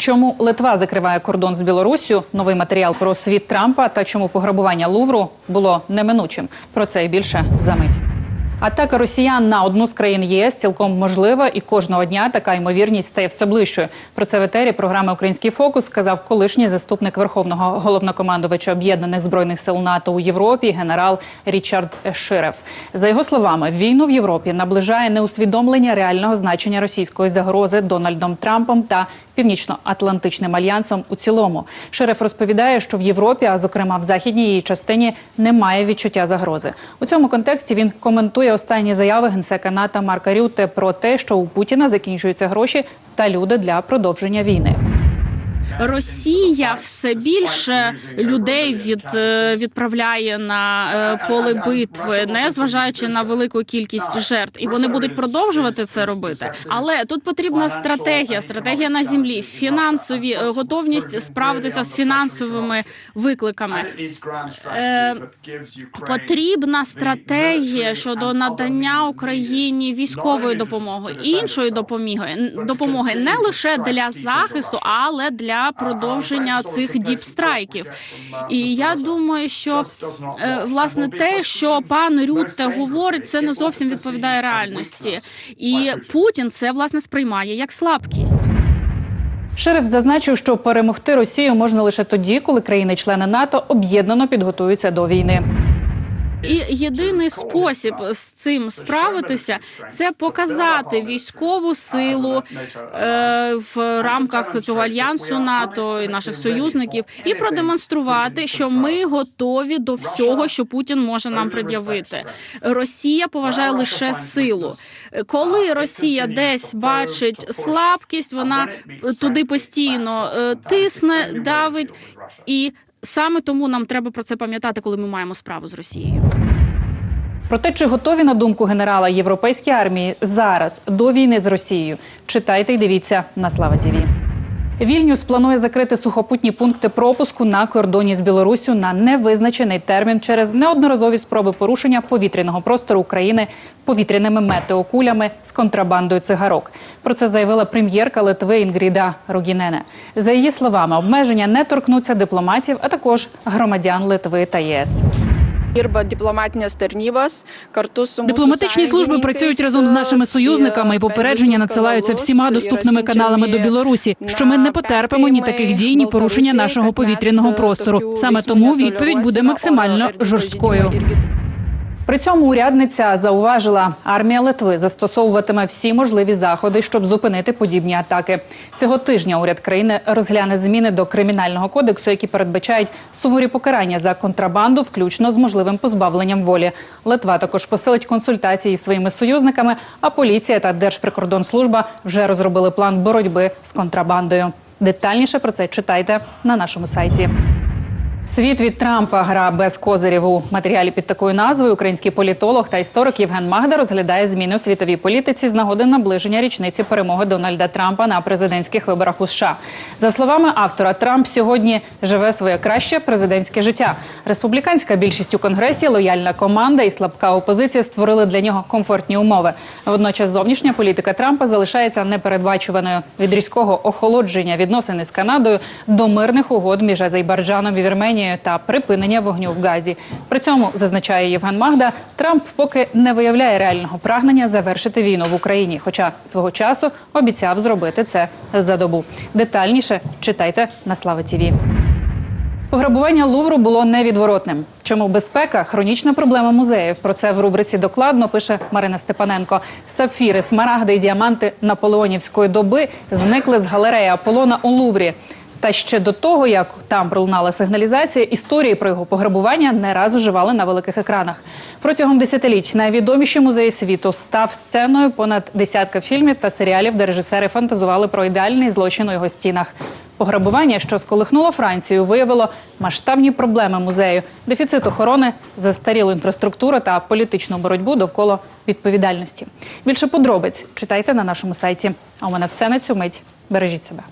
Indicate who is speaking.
Speaker 1: Чому Литва закриває кордон з Білоруссю? Новий матеріал про світ Трампа та чому пограбування Лувру було неминучим. Про це і більше за мить. Атака росіян на одну з країн ЄС цілком можлива, і кожного дня така ймовірність стає все ближчою. Про це в етері програми Український фокус сказав колишній заступник верховного головнокомандувача об'єднаних збройних сил НАТО у Європі, генерал Річард Ширев. За його словами, війну в Європі наближає неусвідомлення реального значення російської загрози Дональдом Трампом та Північно-Атлантичним альянсом у цілому. Шереф розповідає, що в Європі, а зокрема в західній її частині, немає відчуття загрози. У цьому контексті він коментує останні заяви генсека НАТО Марка Рюте про те, що у Путіна закінчуються гроші та люди для продовження війни.
Speaker 2: Росія все більше людей від е, відправляє на е, поле битви, не зважаючи на велику кількість жертв, і вони будуть продовжувати це робити. Але тут потрібна стратегія, стратегія на землі, фінансові е, готовність справитися з фінансовими викликами. Потрібна стратегія щодо надання Україні військової допомоги іншої допомоги допомоги не лише для захисту, але для продовження цих діпстрайків. І я думаю, що е, власне те, що пан Рютте говорить, це не зовсім відповідає реальності, і Путін це власне сприймає як слабкість.
Speaker 1: Шериф зазначив, що перемогти Росію можна лише тоді, коли країни-члени НАТО об'єднано підготуються до війни.
Speaker 2: І єдиний спосіб з цим справитися це показати військову силу е, в рамках цього альянсу НАТО і наших союзників, і продемонструвати, що ми готові до всього, що Путін може нам пред'явити. Росія поважає лише силу. Коли Росія десь бачить слабкість, вона туди постійно е, тисне, давить і. Саме тому нам треба про це пам'ятати, коли ми маємо справу з Росією.
Speaker 1: Про те, чи готові на думку генерала європейські армії зараз до війни з Росією, читайте і дивіться на Слава Тіві. Вільнюс планує закрити сухопутні пункти пропуску на кордоні з Білоруссю на невизначений термін через неодноразові спроби порушення повітряного простору України повітряними метеокулями з контрабандою цигарок. Про це заявила прем'єрка Литви Інгріда Рогінене. За її словами, обмеження не торкнуться дипломатів, а також громадян Литви та ЄС.
Speaker 3: Дипломатичні служби працюють разом з нашими союзниками, і попередження надсилаються всіма доступними каналами до Білорусі, що ми не потерпимо ні таких дій, ні порушення нашого повітряного простору. Саме тому відповідь буде максимально жорсткою.
Speaker 1: При цьому урядниця зауважила, армія Литви застосовуватиме всі можливі заходи, щоб зупинити подібні атаки. Цього тижня уряд країни розгляне зміни до кримінального кодексу, які передбачають суворі покарання за контрабанду, включно з можливим позбавленням волі. Литва також посилить консультації зі своїми союзниками. А поліція та Держприкордонслужба вже розробили план боротьби з контрабандою. Детальніше про це читайте на нашому сайті. Світ від Трампа гра без козирів у матеріалі під такою назвою. Український політолог та історик Євген Магда розглядає зміни у світовій політиці з нагоди наближення річниці перемоги Дональда Трампа на президентських виборах у США. За словами автора, Трамп сьогодні живе своє краще президентське життя. Республіканська більшість у конгресі, лояльна команда і слабка опозиція створили для нього комфортні умови. Водночас зовнішня політика Трампа залишається непередбачуваною від різкого охолодження відносини з Канадою до мирних угод між Азербайджаном і Вірменією та припинення вогню в Газі. При цьому зазначає Євген Магда, Трамп поки не виявляє реального прагнення завершити війну в Україні, хоча свого часу обіцяв зробити це за добу. Детальніше читайте на Слава Тіві. Пограбування Лувру було невідворотним. Чому безпека хронічна проблема музеїв? Про це в рубриці докладно пише Марина Степаненко. Сапфіри, смарагди і діаманти наполеонівської доби зникли з галереї Аполлона у Луврі. Та ще до того, як там пролунала сигналізація, історії про його пограбування не раз оживали на великих екранах. Протягом десятиліть найвідоміші музеї світу став сценою понад десятка фільмів та серіалів, де режисери фантазували про ідеальний злочин у його стінах. Пограбування, що сколихнуло Францію, виявило масштабні проблеми музею, дефіцит охорони, застарілу інфраструктуру та політичну боротьбу довкола відповідальності. Більше подробиць читайте на нашому сайті. А у мене все на цю мить. Бережіть себе.